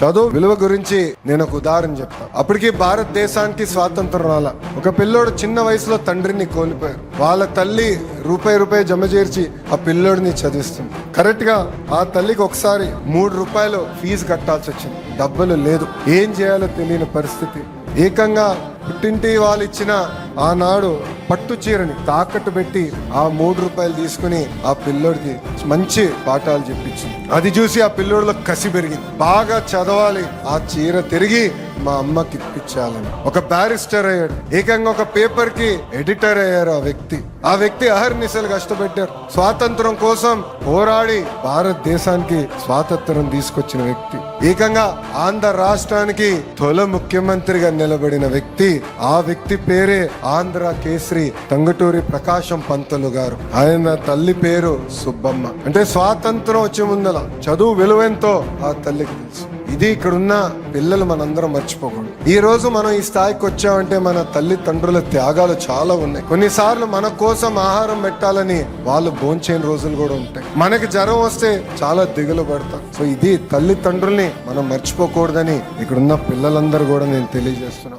చదువు విలువ గురించి నేను ఒక ఉదాహరణ చెప్తాను అప్పటికి భారతదేశానికి స్వాతంత్రం రాల. ఒక పిల్లోడు చిన్న వయసులో తండ్రిని కోల్పోయారు వాళ్ళ తల్లి రూపాయి రూపాయి జమ చేర్చి ఆ పిల్లోడిని చదివిస్తుంది. కరెక్ట్గా ఆ తల్లికి ఒకసారి మూడు రూపాయలు ఫీజు కట్టాల్సి వచ్చింది. డబ్బులు లేదు. ఏం చేయాలో తెలియని పరిస్థితి. ఏకంగా పుట్టింటి వాళ్ళు ఇచ్చిన ఆనాడు పట్టు చీరని తాకట్టు పెట్టి ఆ మూడు రూపాయలు తీసుకుని ఆ పిల్లోడికి మంచి పాఠాలు చెప్పించింది. అది చూసి ఆ పిల్లోడిలో కసి పెరిగింది. బాగా చదవాలి. ఆ చీర తిరిగి మా అమ్మకి ఇప్పించాలని. ఒక బ్యారిస్టర్ అయ్యాడు. ఏకంగా ఒక పేపర్కి ఎడిటర్ అయ్యారు ఆ వ్యక్తి. ఆ వ్యక్తి అహర్నిశలు కష్టపెట్టారు. స్వాతంత్రం కోసం పోరాడి భారతదేశానికి స్వాతంత్రం తీసుకొచ్చిన వ్యక్తి. ఏకంగా ఆంధ్ర రాష్ట్రానికి తొల ముఖ్యమంత్రిగా నిలబడిన వ్యక్తి. ఆ వ్యక్తి పేరే ఆంధ్ర కేసరి తంగటూరి ప్రకాశం పంతులు గారు. ఆయన తల్లి పేరు సుబ్బమ్మ. అంటే స్వాతంత్రం వచ్చే ముందల చదువు విలువెంతో ఆ తల్లికి తెలుసు. ఇది ఇక్కడున్న పిల్లలు మనందరం మర్చిపోకూడదు. ఈ రోజు మనం ఈ స్థాయికి వచ్చామంటే మన తల్లిదండ్రుల త్యాగాలు చాలా ఉన్నాయి. కొన్నిసార్లు మన కోసం ఆహారం పెట్టాలని వాళ్ళు భోంచేని రోజులు కూడా ఉంటాయి. మనకి జ్వరం వస్తే చాలా దిగులు పడతాం. సో ఇది తల్లిదండ్రుల్ని మనం మర్చిపోకూడదని ఇక్కడున్న పిల్లలందరూ కూడా నేను తెలియజేస్తున్నాను.